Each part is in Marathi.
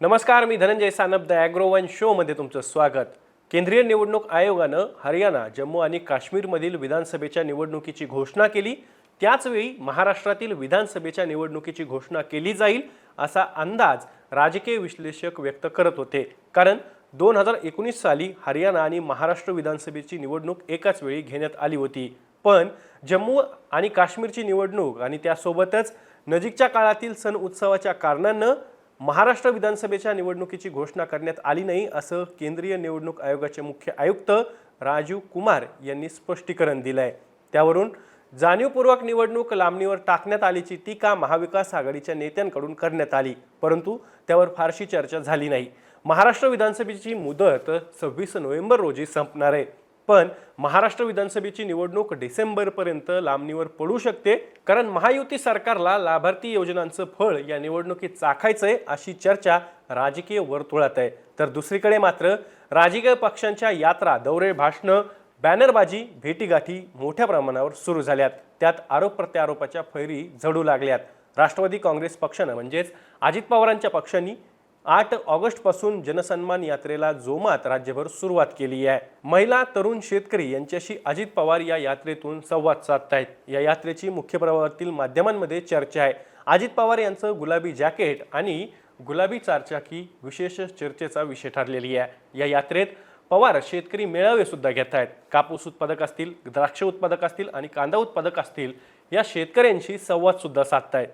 नमस्कार मी Dhananjay Sanap the agro one शोमध्ये तुमचं स्वागत. केंद्रीय निवडणूक आयोगानं हरियाणा जम्मू आणि काश्मीरमधील विधानसभेच्या निवडणुकीची घोषणा केली. त्याचवेळी महाराष्ट्रातील विधानसभेच्या निवडणुकीची घोषणा केली जाईल असा अंदाज राजकीय विश्लेषक व्यक्त करत होते. कारण दोन हजार एकोणीस साली हरियाणा आणि महाराष्ट्र विधानसभेची निवडणूक एकाच वेळी घेण्यात आली होती. पण जम्मू आणि काश्मीरची निवडणूक आणि त्यासोबतच नजीकच्या काळातील सण उत्सवाच्या कारणानं महाराष्ट्र विधानसभेच्या निवडणुकीची घोषणा करण्यात आली नाही असं केंद्रीय निवडणूक आयोगाचे मुख्य आयुक्त राजीव कुमार यांनी स्पष्टीकरण दिलं आहे त्यावरून जाणीवपूर्वक निवडणूक लांबणीवर टाकण्यात आल्याची टीका महाविकास आघाडीच्या नेत्यांकडून करण्यात आली परंतु त्यावर फारशी चर्चा झाली नाही. महाराष्ट्र विधानसभेची मुदत सव्वीस नोव्हेंबर रोजी संपणार आहे. पण महाराष्ट्र विधानसभेची निवडणूक डिसेंबरपर्यंत लांबणीवर पडू शकते कारण महायुती सरकारला लाभार्थी योजनांचं फळ या निवडणुकीत चाखायचं आहे अशी चर्चा राजकीय वर्तुळात आहे. तर दुसरीकडे मात्र राजकीय पक्षांच्या यात्रा दौरे भाषणं बॅनरबाजी भेटीगाठी मोठ्या प्रमाणावर सुरू झाल्यात. त्यात आरोप प्रत्यारोपाच्या फैरी झडू लागल्यात. राष्ट्रवादी काँग्रेस पक्षानं म्हणजेच अजित पवारांच्या पक्षांनी आठ ऑगस्टपासून जनसन्मान यात्रेला जोमात राज्यभर सुरुवात केली आहे. महिला तरुण शेतकरी यांच्याशी अजित पवार या यात्रेतून संवाद साधतायत. या यात्रेची मुख्य प्रवाहातील माध्यमांमध्ये चर्चा आहे. अजित पवार यांचं गुलाबी जॅकेट आणि गुलाबी चारचाकी विशेष चर्चेचा विषय ठरलेली आहे. या यात्रेत पवार शेतकरी मेळावे सुद्धा घेत आहेत. कापूस उत्पादक असतील द्राक्ष उत्पादक असतील आणि कांदा उत्पादक असतील या शेतकऱ्यांशी संवाद सुद्धा साधतायत.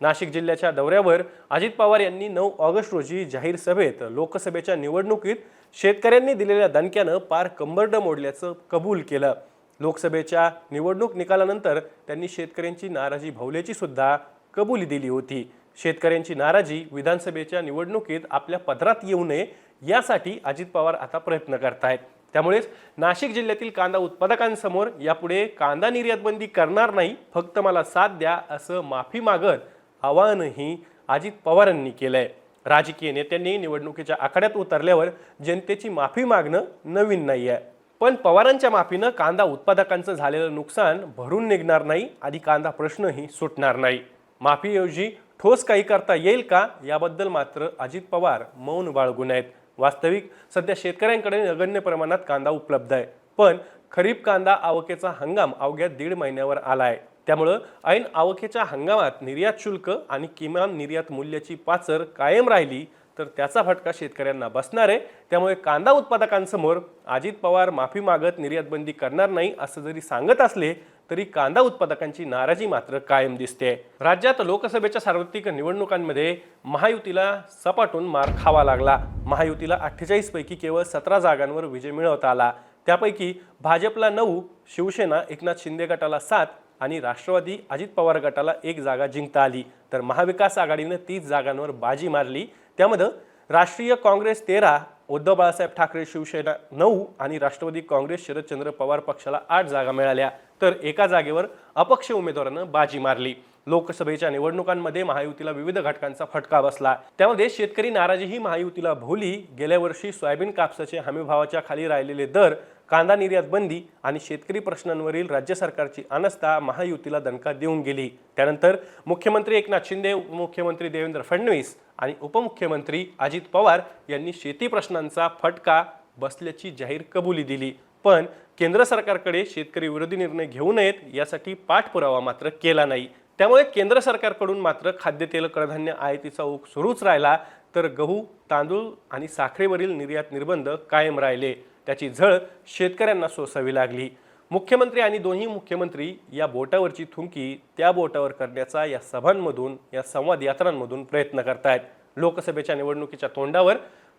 नाशिक जिल्ह्याच्या दौऱ्यावर अजित पवार यांनी नऊ ऑगस्ट रोजी जाहीर सभेत लोकसभेच्या निवडणुकीत शेतकऱ्यांनी दिलेल्या दणक्यानं पार कंबरडं मोडल्याचं कबूल केलं. लोकसभेच्या निवडणूक निकालानंतर त्यांनी शेतकऱ्यांची नाराजी भवल्याची सुद्धा कबुली दिली होती. शेतकऱ्यांची नाराजी विधानसभेच्या निवडणुकीत आपल्या पदरात येऊ नये यासाठी अजित पवार आता प्रयत्न करतायत. त्यामुळेच नाशिक जिल्ह्यातील कांदा उत्पादकांसमोर यापुढे कांदा निर्यातबंदी करणार नाही फक्त मला साथ द्या असं माफी मागत आवाहनही अजित पवारांनी केलं आहे राजकीय नेत्यांनी निवडणुकीच्या आखाड्यात उतरल्यावर जनतेची माफी मागणं नवीन नाही आहे पण पवारांच्या माफीनं कांदा उत्पादकांचं झालेलं नुकसान भरून निघणार नाही आणि कांदा प्रश्नही सुटणार नाही. माफीऐवजी ठोस काही करता येईल का? याबद्दल मात्र अजित पवार मौन बाळगून आहेत. वास्तविक सध्या शेतकऱ्यांकडे नगण्य प्रमाणात कांदा उपलब्ध आहे. पण खरीप कांदा आवकेचा हंगाम अवघ्या दीड महिन्यावर आला आहे त्यामुळं ऐन आवकेच्या हंगामात निर्यात शुल्क आणि किमान निर्यात मूल्याची पाचर कायम राहिली तर त्याचा फटका शेतकऱ्यांना बसणार आहे. त्यामुळे कांदा उत्पादकांसमोर अजित पवार माफी मागत निर्यात बंदी करणार नाही असं जरी सांगत असले तरी कांदा उत्पादकांची नाराजी मात्र कायम दिसते. राज्यात लोकसभेच्या सार्वत्रिक निवडणुकांमध्ये महायुतीला सपाटून मार खावा लागला. महायुतीला अठ्ठेचाळीस पैकी केवळ सतरा जागांवर विजय मिळवता आला. त्यापैकी भाजपला नऊ शिवसेना एकनाथ शिंदे गटाला सात आणि राष्ट्रवादी अजित पवार गटाला एक जागा जिंकता आली. तर महाविकास आघाडीनं तीस जागांवर बाजी मारली. त्यामध्ये राष्ट्रीय काँग्रेस तेरा उद्धव बाळासाहेब ठाकरे शिवसेना नऊ आणि राष्ट्रवादी काँग्रेस शरदचंद्र पवार पक्षाला आठ जागा मिळाल्या. तर एका जागेवर अपक्ष उमेदवारानं बाजी मारली. लोकसभेच्या निवडणुकांमध्ये महायुतीला विविध घटकांचा फटका बसला. त्यामध्ये शेतकरी नाराजीही महायुतीला भोवली. गेल्या वर्षी सोयाबीन कापसाचे हमीभावाच्या खाली राहिलेले दर कांदा निर्यात बंदी आणि शेतकरी प्रश्नांवरील राज्य सरकारची अनस्था महायुतीला दणका देऊन गेली. त्यानंतर मुख्यमंत्री एकनाथ शिंदे उपमुख्यमंत्री देवेंद्र फडणवीस आणि उपमुख्यमंत्री अजित पवार यांनी शेती प्रश्नांचा फटका बसल्याची जाहीर कबुली दिली. पण केंद्र सरकारकडे शेतकरी विरोधी निर्णय घेऊ नयेत यासाठी पाठपुरावा मात्र केला नाही. त्यामुळे केंद्र सरकारकडून मात्र खाद्यतेल कडधान्य आयातीचा ओघ सुरूच राहिला तर गहू तांदूळ आणि साखरेवरील निर्यात निर्बंध कायम राहिले. त्याची झळ शेतकऱ्यांना सोसावी लागली. मुख्यमंत्री आणि दोन्ही मुख्यमंत्री या बोटावरची थुंकी त्या बोटावर करण्याचा या सभांमधून या संवाद यात्रांमधून प्रयत्न करतायत. लोकसभेच्या निवडणुकीच्या तोंडावर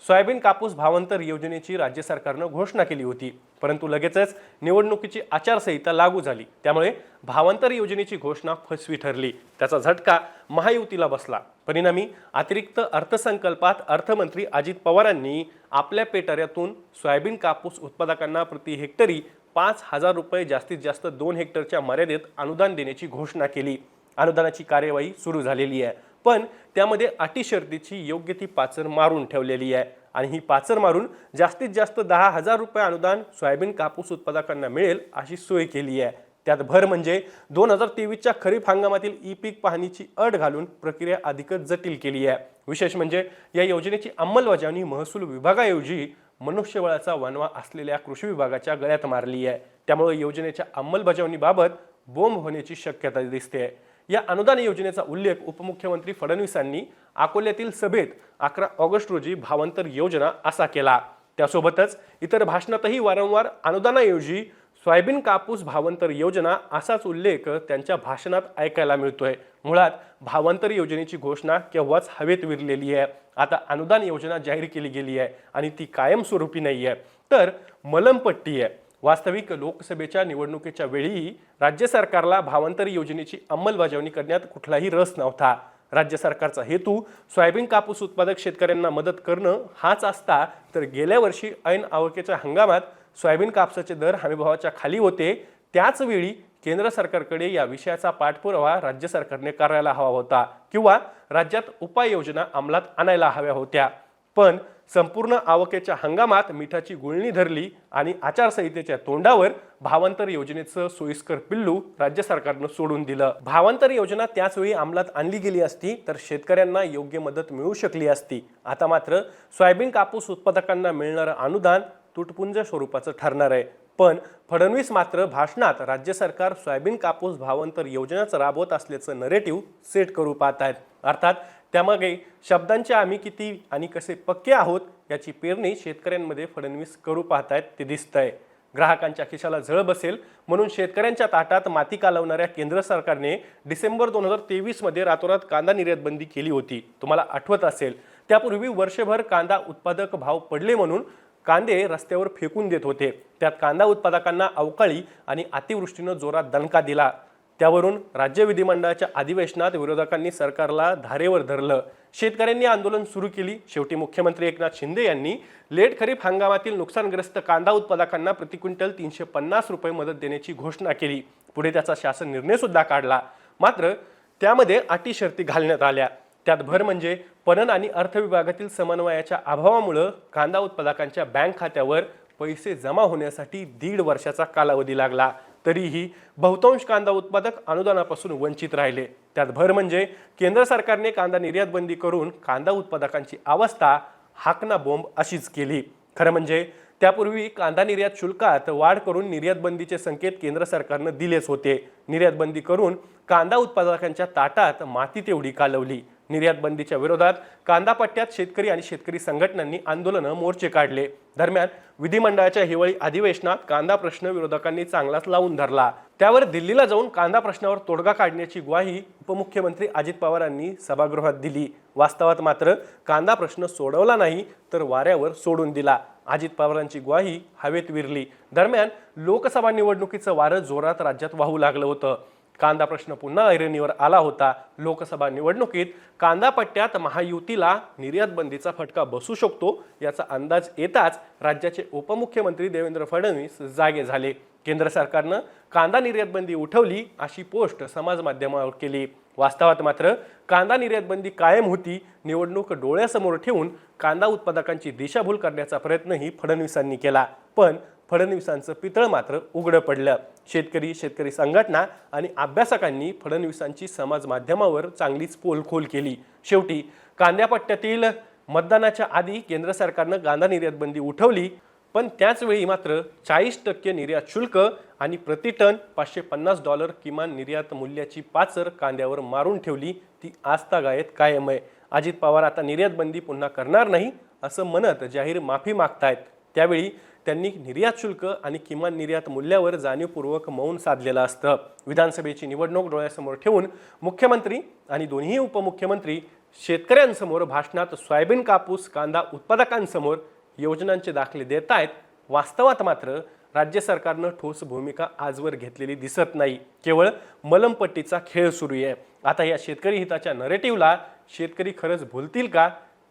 सोयाबीन कापूस भावांतर योजनेची राज्य सरकारनं घोषणा केली होती. परंतु लगेचच निवडणुकीची आचारसंहिता लागू झाली. त्यामुळे भावांतर योजनेची घोषणा फसवी ठरली. त्याचा झटका महायुतीला बसला. परिणामी अतिरिक्त अर्थसंकल्पात अर्थमंत्री अजित पवारांनी आपल्या पेटाऱ्यातून सोयाबीन कापूस उत्पादकांना प्रति हेक्टरी पाच हजार रुपये जास्तीत जास्त दोन हेक्टरच्या मर्यादेत अनुदान देण्याची घोषणा केली. अनुदानाची कार्यवाही सुरू झालेली आहे. पण त्यामध्ये अटी शर्तीची योग्य ती पाचर मारून ठेवलेली आहे. आणि ही पाचर मारून जास्तीत जास्त दहा हजार रुपये अनुदान सोयाबीन कापूस उत्पादकांना मिळेल अशी सोय केली आहे. त्यात भर म्हणजे दोन हजार तेवीसच्या खरीप हंगामातील ई पीक पाहणीची अट घालून प्रक्रिया अधिकच जटिल केली आहे. विशेष म्हणजे या योजनेची अंमलबजावणी महसूल विभागाऐवजी मनुष्यबळाचा वनवा असलेल्या कृषी विभागाच्या गळ्यात मारली आहे. त्यामुळे योजनेच्या अंमलबजावणीबाबत बोंब होण्याची शक्यता दिसते. या अनुदान योजनेचा उल्लेख उपमुख्यमंत्री फडणवीसांनी अकोल्यातील सभेत अकरा ऑगस्ट रोजी भावांतर योजना असा केला. त्यासोबतच इतर भाषणातही वारंवार अनुदानाऐवजी सोयाबीन कापूस भावांतर योजना असाच उल्लेख त्यांच्या भाषणात ऐकायला मिळतोय. मुळात भावांतर योजनेची घोषणा केव्हाच हवेत विरलेली आहे. आता अनुदान योजना जाहीर केली गेली आहे आणि ती कायमस्वरूपी नाही आहे तर मलमपट्टी आहे. वास्तविक लोकसभेच्या निवडणुकीच्या वेळीही राज्य सरकारला भावांतर योजनेची अंमलबजावणी करण्यात कुठलाही रस नव्हता. राज्य सरकारचा हेतू सोयाबीन कापूस उत्पादक शेतकऱ्यांना मदत करणं हाच असता तर गेल्या वर्षी ऐन आवकेच्या हंगामात सोयाबीन कापसाचे दर हमीभावाच्या खाली होते. त्याचवेळी केंद्र सरकारकडे या विषयाचा पाठपुरावा राज्य सरकारने करायला हवा होता किंवा राज्यात उपाययोजना अंमलात आणायला हव्या होत्या. पण संपूर्ण आवकेच्या हंगामात मिठाची गुळणी धरली आणि आचारसंहितेच्या तोंडावर भावांतर योजनेचं सोयीस्कर पिल्लू राज्य सरकारनं सोडून दिलं. भावांतर योजना त्याचवेळी अंमलात आणली गेली असती तर शेतकऱ्यांना योग्य मदत मिळू शकली असती. आता मात्र सोयाबीन कापूस उत्पादकांना मिळणारं अनुदान तुटपुंज स्वरूपाचं ठरणार आहे. पण फडणवीस मात्र भाषणात राज्य सरकार सोयाबीन कापूस भावांतर योजनाच राबवत असल्याचं नरेटिव्ह सेट करू पाहत आहेत. अर्थात त्यामागे शब्दांचे आम्ही किती आणि कसे पक्के आहोत याची पेरणी शेतकऱ्यांमध्ये फडणवीस करू पाहतायत ते दिसतंय. ग्राहकांच्या खिशाला झळ बसेल म्हणून शेतकऱ्यांच्या ताटात माती कालवणाऱ्या केंद्र सरकारने डिसेंबर दोन हजार तेवीसमध्ये रातोरात कांदा निर्यात बंदी केली होती. तुम्हाला आठवत असेल त्यापूर्वी वर्षभर कांदा उत्पादक भाव पडले म्हणून कांदे रस्त्यावर फेकून देत होते. त्यात कांदा उत्पादकांना अवकाळी आणि अतिवृष्टीनं जोरात दणका दिला. त्यावरून राज्य विधिमंडळाच्या अधिवेशनात विरोधकांनी सरकारला धारेवर धरलं. शेतकऱ्यांनी आंदोलन सुरू केली. शेवटी मुख्यमंत्री एकनाथ शिंदे यांनी लेट खरीप हंगामातील नुकसानग्रस्त कांदा उत्पादकांना प्रति क्विंटल तीनशे पन्नास रुपये मदत देण्याची घोषणा केली. पुढे त्याचा शासन निर्णय सुद्धा काढला. मात्र त्यामध्ये अटी शर्ती घालण्यात आल्या. त्यात भर म्हणजे पणन आणि अर्थ विभागातील समन्वयाच्या अभावामुळं कांदा उत्पादकांच्या बँक खात्यावर पैसे जमा होण्यासाठी दीड वर्षाचा कालावधी लागला. तरीही बहुतांश कांदा उत्पादक अनुदानापासून वंचित राहिले. त्यात भर म्हणजे केंद्र सरकारने कांदा निर्यात बंदी करून कांदा उत्पादकांची अवस्था हाकना बोंब अशीच केली. खरं म्हणजे त्यापूर्वी कांदा निर्यात शुल्कात वाढ करून निर्यात बंदीचे संकेत केंद्र सरकारनं दिलेच होते. निर्यात बंदी करून कांदा उत्पादकांच्या ताटात माती तेवढी कालवली. निर्यात बंदीच्या विरोधात कांदा पट्ट्यात शेतकरी आणि शेतकरी संघटनांनी आंदोलनं मोर्चे काढले. दरम्यान विधिमंडळाच्या हिवाळी अधिवेशनात कांदा प्रश्न विरोधकांनी चांगलाच लावून धरला. त्यावर दिल्लीला जाऊन कांदा प्रश्नावर तोडगा काढण्याची ग्वाही उपमुख्यमंत्री अजित पवारांनी सभागृहात दिली. वास्तवात मात्र कांदा प्रश्न सोडवला नाही तर वाऱ्यावर सोडून दिला. अजित पवारांची ग्वाही हवेत विरली. दरम्यान लोकसभा निवडणुकीचं वारं जोरात राज्यात वाहू लागलं होतं. कांदा प्रश्न पुन्हा ऐरणीवर आला होता. लोकसभा निवडणुकीत कांदा पट्ट्यात महायुतीला निर्यात बंदीचा फटका बसू शकतो याचा अंदाज येताच राज्याचे उपमुख्यमंत्री देवेंद्र फडणवीस जागे झाले. केंद्र सरकारनं कांदा निर्यात बंदी उठवली अशी पोस्ट समाज माध्यमावर केली. वास्तवात मात्र कांदा निर्यात बंदी कायम होती निवडणूक डोळ्यासमोर ठेवून कांदा उत्पादकांची दिशाभूल करण्याचा प्रयत्नही फडणवीसांनी केला. पण फडणवीसांचं पितळ मात्र उघडं पडलं. शेतकरी शेतकरी संघटना आणि अभ्यासकांनी फडणवीसांची समाज माध्यमावर चांगलीच पोलखोल केली. शेवटी कांद्यापट्ट्यातील मतदानाच्या आधी केंद्र सरकारनं कांदा निर्यात बंदी उठवली पण त्याचवेळी मात्र चाळीस टक्के निर्यात शुल्क आणि प्रति टन पाचशे पन्नास डॉलर किमान निर्यात मूल्याची पाचर कांद्यावर मारून ठेवली ती आस्थागायत कायम आहे अजित पवार आता निर्यात बंदी पुन्हा करणार नाही असं म्हणत जाहीर माफी मागतायत. त्यावेळी त्यांनी निर्यात शुल्क आणि किमान निर्यात मूल्यावर जाणीवपूर्वक मौन साधलेलं असतं. विधानसभेची निवडणूक डोळ्यासमोर ठेवून मुख्यमंत्री आणि दोन्ही उपमुख्यमंत्री शेतकऱ्यांसमोर भाषणात सोयाबीन कापूस कांदा उत्पादकांसमोर योजनांचे दाखले देत आहेत. वास्तवात मात्र राज्य सरकारनं ठोस भूमिका आजवर घेतलेली दिसत नाही. केवळ मलमपट्टीचा खेळ सुरू आहे. आता या शेतकरी हिताच्या नरेटिव्हला शेतकरी खरंच भुलतील का?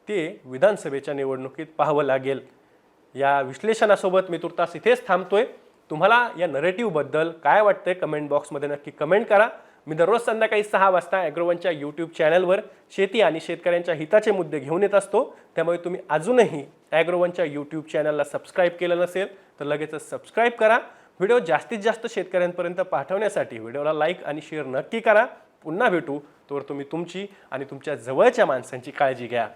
ते विधानसभेच्या निवडणुकीत पाहावं लागेल. या विश्लेषणासोबत मी तुर्तास इथेच थांबतोय. तुम्हाला या नरेटिव्हबद्दल काय वाटतंय कमेंट बॉक्समध्ये नक्की कमेंट करा. मी दररोज संध्याकाळी सहा वाजता ॲग्रोवनच्या यूट्यूब चॅनलवर शेती आणि शेतकऱ्यांच्या हिताचे मुद्दे घेऊन येत असतो. त्यामुळे तुम्ही अजूनही ॲग्रोवनच्या यूट्यूब चॅनलला सबस्क्राईब केलं नसेल तर लगेचच सबस्क्राईब करा. व्हिडिओ जास्तीत जास्त शेतकऱ्यांपर्यंत पाठवण्यासाठी व्हिडिओला लाईक आणि शेअर नक्की करा. पुन्हा भेटू. तोवर तुम्ही तुमची आणि तुमच्या जवळच्या माणसांची काळजी घ्या.